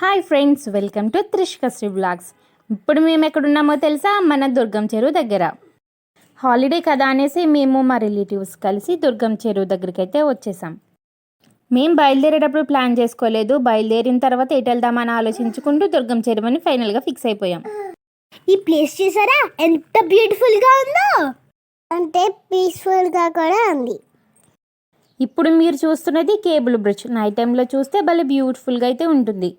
Hi friends welcome to Trishkashri blogs ఇప్పుడు మేము ఎక్కడున్నామో తెలుసా? మన దుర్గం చెరువు దగ్గర. హాలిడే కదా అనేసి మేము మా రిలేటివ్స్ కలిసి దుర్గం చెరువు దగ్గరికి అయితే వచ్చేసాం. మేము బయలుదేరేటప్పుడు ప్లాన్ చేసుకోలేదు. బయలుదేరిన తర్వాత ఎటు వెళ్దామని ఆలోచించుకుంటూ దుర్గం చెరువు అని ఫైనల్గా ఫిక్స్ అయిపోయాం. ఈ ప్లేస్ చూసారా? ఎంత బ్యూటిఫుల్గా ఉందో! అంటే పీస్ఫుల్గా కూడా ఉంది. ఇప్పుడు మీరు చూస్తున్నది కేబుల్ బ్రిడ్జ్. నైట్ టైంలో చూస్తే భలే బ్యూటిఫుల్గా అయితే ఉంటుంది.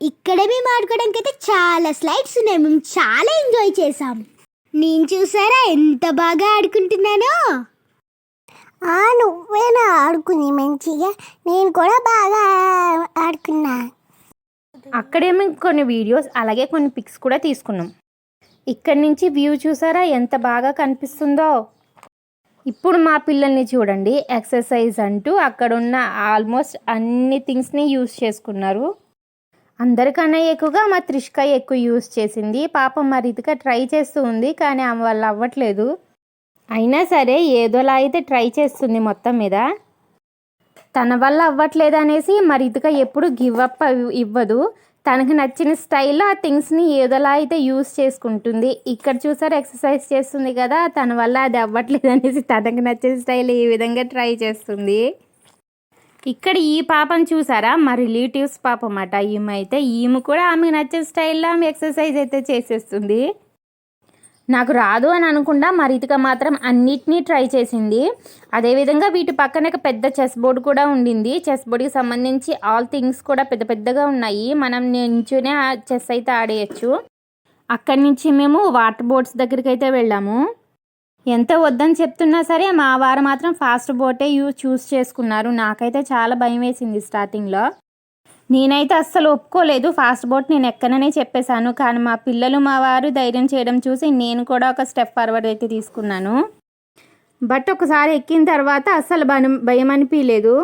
ఇక్కడ మేము ఆడుకోవడానికి అయితే చాలా స్లైడ్స్ ఉన్నాయి. మేము చాలా ఎంజాయ్ చేసాం నేను చూసారా ఎంత బాగా ఆడుకుంటున్నానో? ఆ నువ్వేనా ఆడుకుంది మంచిగా? నేను కూడా బాగా ఆడుకున్నా. అక్కడే మేము కొన్ని వీడియోస్ అలాగే కొన్ని పిక్స్ కూడా తీసుకున్నాం. ఇక్కడి నుంచి వ్యూ చూసారా ఎంత బాగా కనిపిస్తుందో? ఇప్పుడు మా పిల్లల్ని చూడండి. ఎక్సర్సైజ్ అంటూ అక్కడున్న ఆల్మోస్ట్ అన్ని థింగ్స్ని యూస్ చేసుకున్నారు. అందరికన్నా ఎక్కువగా మా త్రిష్క ఎక్కువ యూస్ చేసింది. పాపం మా రితిక ట్రై చేస్తూ ఉంది కానీ ఆమె వల్ల అవ్వట్లేదు. అయినా సరే ఏదోలా అయితే ట్రై చేస్తుంది మొత్తం మీద. తన వల్ల అవ్వట్లేదు అనేసి మరి ఇదిగా ఎప్పుడు గివ్ అప్ ఇవ్వదు. తనకు నచ్చిన స్టైల్లో ఆ థింగ్స్ని ఏదోలా అయితే యూస్ చేసుకుంటుంది. ఇక్కడ చూసారు ఎక్సర్సైజ్ చేస్తుంది కదా తన వల్ల అది అవ్వట్లేదు అనేసి తనకు నచ్చిన స్టైల్ ఈ విధంగా ట్రై చేస్తుంది. ఇక్కడ ఈ పాపను చూసారా? మా రిలేటివ్స్ పాప అన్నమాట ఈమె అయితే ఈమె కూడా ఆమెకు నచ్చే స్టైల్లో ఆమె ఎక్సర్సైజ్ అయితే చేసేస్తుంది. నాకు రాదు అని అనుకుండా మా రీతిక మాత్రం అన్నిటినీ ట్రై చేసింది. అదేవిధంగా వీటి పక్కన ఒక పెద్ద చెస్ బోర్డు కూడా ఉండింది. చెస్ బోర్డుకి సంబంధించి ఆల్ థింగ్స్ కూడా పెద్ద పెద్దగా ఉన్నాయి. మనం నించునే ఆ చెస్ అయితే ఆడేయచ్చు. అక్కడి నుంచి మేము వాటర్ బోట్స్ దగ్గరికి అయితే వెళ్ళాము. ఎంత వద్దని చెప్తున్నా సరే మా వారు మాత్రం ఫాస్ట్ బోటే యూ చూస్ చేసుకున్నారు. నాకైతే చాలా భయం వేసింది స్టార్టింగ్లో. నేనైతే అస్సలు ఒప్పుకోలేదు. ఫాస్ట్ బోట్ నేను ఎక్కననే చెప్పేశాను. కానీ మా పిల్లలు మా వారు ధైర్యం చేయడం చూసి నేను కూడా ఒక స్టెప్ ఫార్వర్డ్ అయితే తీసుకున్నాను. బట్ ఒకసారి ఎక్కిన తర్వాత అస్సలు భయం భయం అనిపించలేదు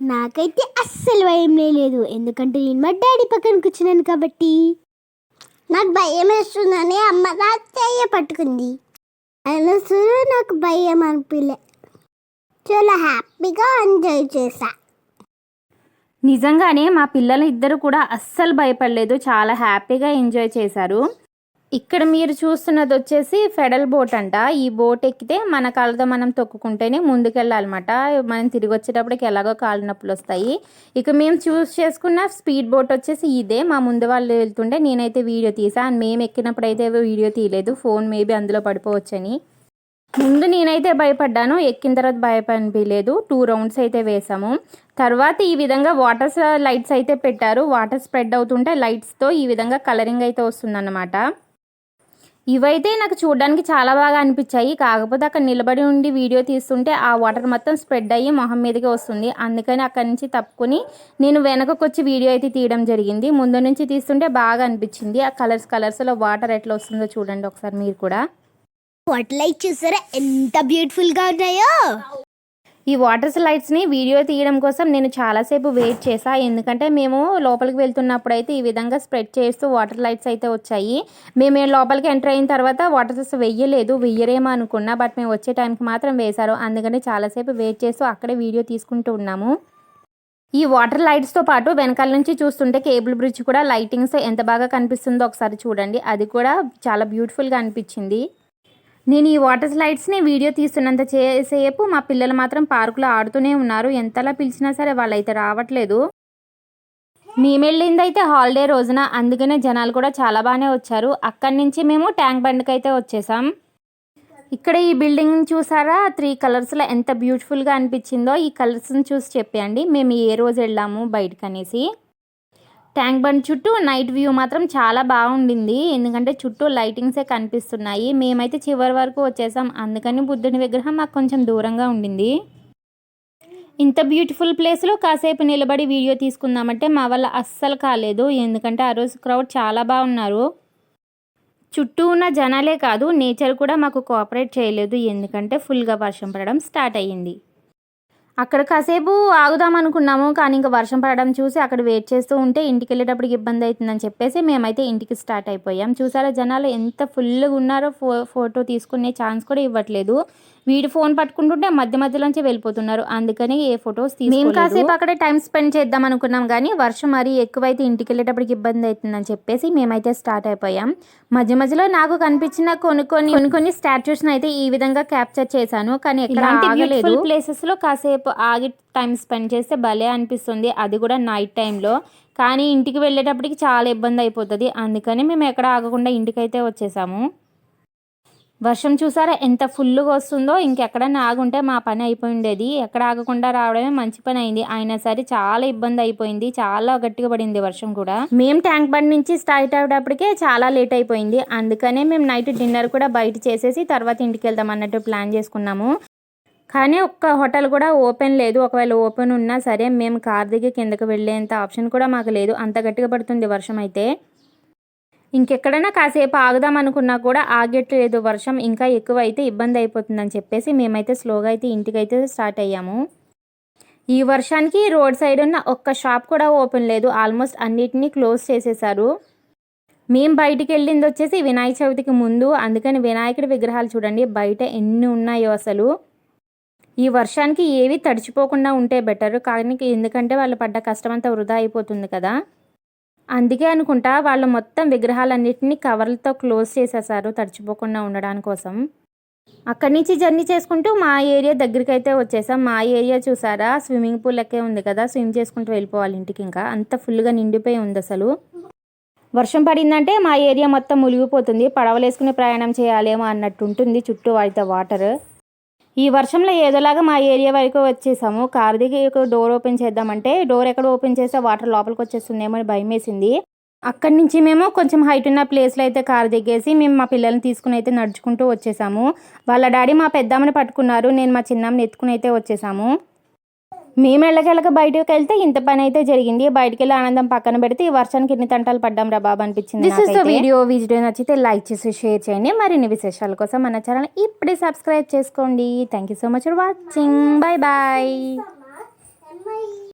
నాకైతే అస్సలు భయం లేదు. ఎందుకంటే నేను మా డాడీ పక్కన కూర్చున్నాను కాబట్టి. నాకు భయం వేస్తుందని అమ్మ నా చెయ్య పట్టుకుంది. అయినా సరే నాకు భయం అనిపించలే చాలా హ్యాపీగా ఎంజాయ్ చేశా. నిజంగానే మా పిల్లలు ఇద్దరు కూడా అస్సలు భయపడలేదు చాలా హ్యాపీగా ఎంజాయ్ చేశారు. ఇక్కడ మీరు చూస్తున్నది వచ్చేసి ఫెడల్ బోట్ అంట. ఈ బోట్ ఎక్కితే మన కాళ్ళతో మనం తొక్కుకుంటేనే ముందుకెళ్ళాలన్నమాట. మనం తిరిగి వచ్చేటప్పటికి ఎలాగో కాళ్ళు నొప్పులు వస్తాయి. ఇక మేము చూస్ చేసుకున్న స్పీడ్ బోట్ వచ్చేసి ఇదే. మా ముందు వాళ్ళు వెళ్తుంటే నేనైతే వీడియో తీసా. మేము ఎక్కినప్పుడు అయితే వీడియో తీయలేదు. ఫోన్ మేబీ అందులో పడిపోవచ్చని. ముందు నేనైతే భయపడ్డాను. ఎక్కిన తర్వాత భయపనిపించలేదు టూ రౌండ్స్ అయితే వేసాము. తర్వాత ఈ విధంగా వాటర్ లైట్స్ అయితే పెట్టారు. వాటర్ స్ప్రెడ్ అవుతుంటే లైట్స్తో ఈ విధంగా కలరింగ్ అయితే వస్తుందన్నమాట. ఇవైతే నాకు చూడడానికి చాలా బాగా అనిపించాయి. కాకపోతే అక్కడ నిలబడి ఉండి వీడియో తీస్తుంటే ఆ వాటర్ మొత్తం స్ప్రెడ్ అయ్యి మొహం మీదకి వస్తుంది. అందుకని అక్కడి నుంచి తప్పుకొని నేను వెనకకు వచ్చి వీడియో అయితే తీయడం జరిగింది. ముందు నుంచి తీస్తుంటే బాగా అనిపించింది. ఆ కలర్స్ కలర్స్లో వాటర్ ఎట్లా వస్తుందో చూడండి ఒకసారి మీరు కూడా. వాటర్ లైట్ చూసారా? ఎంత బ్యూటిఫుల్గా ఉన్నాయో! ఈ వాటర్ స్లైడ్స్ని వీడియో తీయడం కోసం నేను చాలాసేపు వెయిట్ చేశా. ఎందుకంటే మేము లోపలికి వెళ్తున్నప్పుడు అయితే ఈ విధంగా స్ప్రెడ్ చేస్తూ వాటర్ లైట్స్ అయితే వచ్చాయి. మేము లోపలికి ఎంటర్ అయిన తర్వాత వాటర్స్ వెయ్యలేదు వెయ్యరేమో అనుకున్నా. బట్ మేము వచ్చే టైంకి మాత్రం వేశారు. అందుకని చాలాసేపు వెయిట్ చేస్తూ అక్కడే వీడియో తీసుకుంటూ ఉన్నాము. ఈ వాటర్ లైట్స్తో పాటు వెనకాల నుంచి చూస్తుంటే కేబుల్ బ్రిడ్జ్ కూడా లైటింగ్స్ ఎంత బాగా కనిపిస్తుందో ఒకసారి చూడండి. అది కూడా చాలా బ్యూటిఫుల్గా అనిపించింది. నేను ఈ వాటర్ స్లైడ్స్ని వీడియో తీస్తున్నంత చేసేపు మా పిల్లలు మాత్రం పార్కులో ఆడుతూనే ఉన్నారు. ఎంతలా పిలిచినా సరే వాళ్ళైతే రావట్లేదు. మేము వెళ్ళిందైతే హాలిడే రోజున. అందుకనే జనాలు కూడా చాలా బాగానే వచ్చారు. అక్కడి నుంచి మేము ట్యాంక్ బండ్కి అయితే వచ్చేసాం. ఇక్కడ ఈ బిల్డింగ్ చూసారా? త్రీ కలర్స్లో ఎంత బ్యూటిఫుల్గా అనిపించిందో ఈ కలర్స్ని చూసి చెప్పేయండి. మేము ఏ రోజు వెళ్ళాము బయటకు అనేసి ట్యాంక్ బండ్ చుట్టూ నైట్ వ్యూ మాత్రం చాలా బాగుండింది. ఎందుకంటే చుట్టూ లైటింగ్సే కనిపిస్తున్నాయి. మేమైతే చివరి వరకు వచ్చేసాం. అందుకని బుద్ధుని విగ్రహం మాకు కొంచెం దూరంగా ఉండింది. ఇంత బ్యూటిఫుల్ ప్లేస్లో కాసేపు నిలబడి వీడియో తీసుకుందామంటే మా వల్ల అస్సలు కాలేదు. ఎందుకంటే ఆ రోజు క్రౌడ్ చాలా బాగున్నారు. చుట్టూ ఉన్న జనాలే కాదు నేచర్ కూడా మాకు కోఆపరేట్ చేయలేదు. ఎందుకంటే ఫుల్గా వర్షం పడడం స్టార్ట్ అయ్యింది. అక్కడ కాసేపు ఆగుదాం అనుకున్నాము కానీ ఇంకా వర్షం పడడం చూసి అక్కడ వెయిట్ చేస్తూ ఉంటే ఇంటికి వెళ్ళేటప్పటికి ఇబ్బంది అవుతుందని చెప్పేసి మేమైతే ఇంటికి స్టార్ట్ అయిపోయాం. చూసారా జనాలు ఎంత ఫుల్గా ఉన్నారో ఫో ఫోటో తీసుకునే ఛాన్స్ కూడా ఇవ్వట్లేదు. వీడి ఫోన్ పట్టుకుంటుంటే మధ్య మధ్యలోంచి వెళ్ళిపోతున్నారు. అందుకని ఏ ఫొటోస్ మేము కాసేపు అక్కడ టైం స్పెండ్ చేద్దాం అనుకున్నాం కానీ వర్షం మరీ ఎక్కువైతే ఇంటికి వెళ్ళేటప్పటికి ఇబ్బంది అవుతుందని చెప్పేసి మేమైతే స్టార్ట్ అయిపోయాం. మధ్య మధ్యలో నాకు కనిపించిన కొన్ని కొన్ని కొన్ని కొన్ని స్టాచ్యూస్ అయితే ఈ విధంగా క్యాప్చర్ చేశాను కానీ ఎక్కడ ప్లేసెస్లో కాసేపు ఆగి టైం స్పెండ్ చేస్తే భలే అనిపిస్తుంది. అది కూడా నైట్ టైంలో. కానీ ఇంటికి వెళ్ళేటప్పటికి చాలా ఇబ్బంది అయిపోతుంది. అందుకని మేము ఎక్కడ ఆగకుండా ఇంటికైతే వచ్చేసాము. వర్షం చూసారా? ఎంత ఫుల్గా వస్తుందో. ఇంకెక్కడన్నా ఆగుంటే మా పని అయిపోయి ఉండేది ఎక్కడ ఆగకుండా రావడమే మంచి పని అయింది. అయినా సరే చాలా ఇబ్బంది అయిపోయింది. చాలా గట్టిగా పడింది వర్షం కూడా. మేము ట్యాంక్ బండ్ నుంచి స్టార్ట్ అయ్యేటప్పటికే చాలా లేట్ అయిపోయింది. అందుకనే మేము నైట్ డిన్నర్ కూడా బయట చేసేసి తర్వాత ఇంటికి వెళ్దాం అన్నట్టు ప్లాన్ చేసుకున్నాము. కానీ ఒక్క హోటల్ కూడా ఓపెన్ లేదు. ఒకవేళ ఓపెన్ ఉన్నా సరే మేము కార్ దిగి కిందకి వెళ్ళేంత ఆప్షన్ కూడా మాకు లేదు. అంత గట్టిగా పడుతుంది వర్షం అయితే. ఇంకెక్కడైనా కాసేపు ఆగుదాం అనుకున్నా కూడా ఆగట్లేదు. వర్షం ఇంకా ఎక్కువ అయితే ఇబ్బంది అయిపోతుందని చెప్పేసి మేమైతే స్లోగా అయితే ఇంటికైతే స్టార్ట్ అయ్యాము. ఈ వర్షానికి రోడ్ సైడ్ ఉన్న ఒక్క షాప్ కూడా ఓపెన్ లేదు. ఆల్మోస్ట్ అన్నిటినీ క్లోజ్ చేసేసారు మేము బయటికి వెళ్ళింది వచ్చేసి వినాయక చవితికి ముందు. అందుకని వినాయకుడి విగ్రహాలు చూడండి బయట ఎన్ని ఉన్నాయో అసలు. ఈ వర్షానికి ఏవి తడిచిపోకుండా ఉంటే బెటర్. కానీ ఎందుకంటే వాళ్ళు పడ్డ కష్టం అంతా వృధా అయిపోతుంది కదా. అందుకే అనుకుంటా వాళ్ళు మొత్తం విగ్రహాలన్నింటినీ కవర్లతో క్లోజ్ చేసేసారు తడిచిపోకుండా ఉండడానికి కోసం. అక్కడి నుంచి జర్నీ చేసుకుంటూ మా ఏరియా దగ్గరికి అయితే వచ్చేసాం. మా ఏరియా చూసారా? స్విమ్మింగ్ పూల్ లెక్కే ఉంది కదా స్విమ్ చేసుకుంటూ వెళ్ళిపోవాలి ఇంటికి ఇంకా. అంత ఫుల్గా నిండిపోయి ఉంది అసలు. వర్షం పడిందంటే మా ఏరియా మొత్తం మునిగిపోతుంది. పడవలేసుకుని ప్రయాణం చేయాలేమో అన్నట్టు ఉంటుంది చుట్టూ వాడితే వాటర్. ఈ వర్షంలో ఏదోలాగా మా ఏరియా వరకు వచ్చేసాము. కార్ దిగి డోర్ ఓపెన్ చేద్దామంటే డోర్ ఎక్కడ ఓపెన్ చేస్తే వాటర్ లోపలికి వచ్చేస్తుందేమో అని భయం వేసింది అక్కడి నుంచి మేము కొంచెం హైట్ ఉన్న ప్లేస్లో అయితే కార్ దిగేసి మేము మా పిల్లల్ని తీసుకుని అయితే నడుచుకుంటూ వచ్చేసాము. వాళ్ళ డాడీ మా పెద్దమ్మని పట్టుకున్నారు. నేను మా చిన్నమ్మని ఎత్తుకుని అయితే వచ్చేసాము. మేము ఎళ్ళకెళ్ళక బయటకు వెళ్తే ఇంత పని అయితే జరిగింది. బయటికి వెళ్ళి ఆనందం పక్కన పెడితే ఈ వర్షానికి ఎన్ని తంటాలు పడ్డాం రా బాబు అనిపించింది this is the video video నచ్చితే లైక్ చేసి షేర్ చేయండి. మరిన్ని విశేషాల కోసం మన ఛానల్ ఇప్పుడే సబ్స్క్రైబ్ చేసుకోండి. Thank you so much for watching bye bye